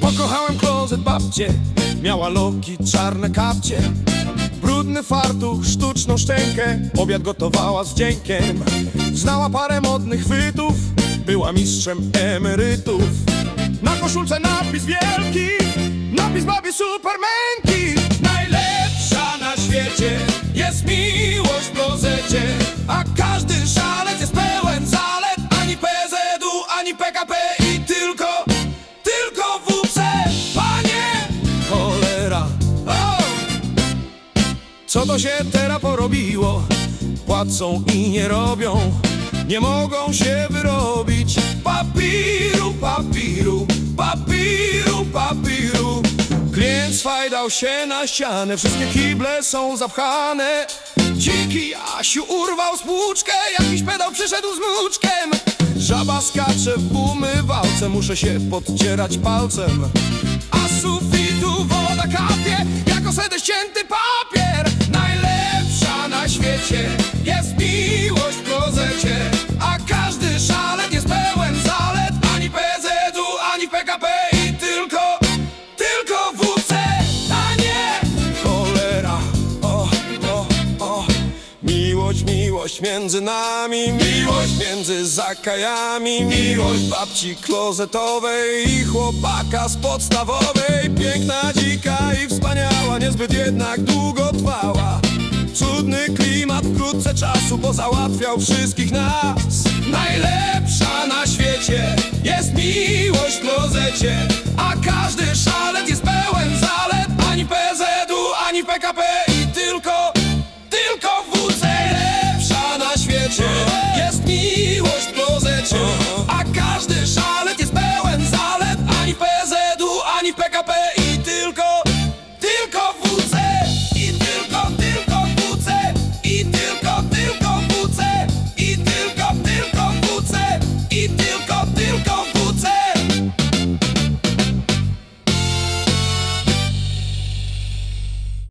Pokochałem klozet babcie, miała loki, czarne kapcie. Brudny fartuch, sztuczną szczękę, obiad gotowała z dziękiem Znała parę modnych chwytów, była mistrzem emerytów. Na koszulce napis wielki, napis babi supermenki. Najlepsza na świecie jest miłość w klozecie PKP I tylko, tylko WC Panie, cholera. O! Co to się teraz porobiło? Płacą i nie robią Nie mogą się wyrobić. Papiru, papiru, papiru, papiru. Klient swajdał się na ścianę Wszystkie kible są zapchane. Dziki Jasiu urwał spłuczkę Jakiś pedał przyszedł z mruczkiem Żaba skacze w umywalce Muszę się podcierać palcem. A z sufitu woda kapie Jak osedę ścięty papier. Najlepsza na świecie Jest miłość w klozecie. A każdy szalet jest pełen zalet Ani PZU, ani PKP Miłość, między nami Miłość między zakajami Miłość babci klozetowej I chłopaka z podstawowej. Piękna, dzika i wspaniała Niezbyt jednak długo trwała Cudny klimat wkrótce czasu Pozałatwiał wszystkich nas. Najlepsza na świecie Jest miłość w klozecie pick up it.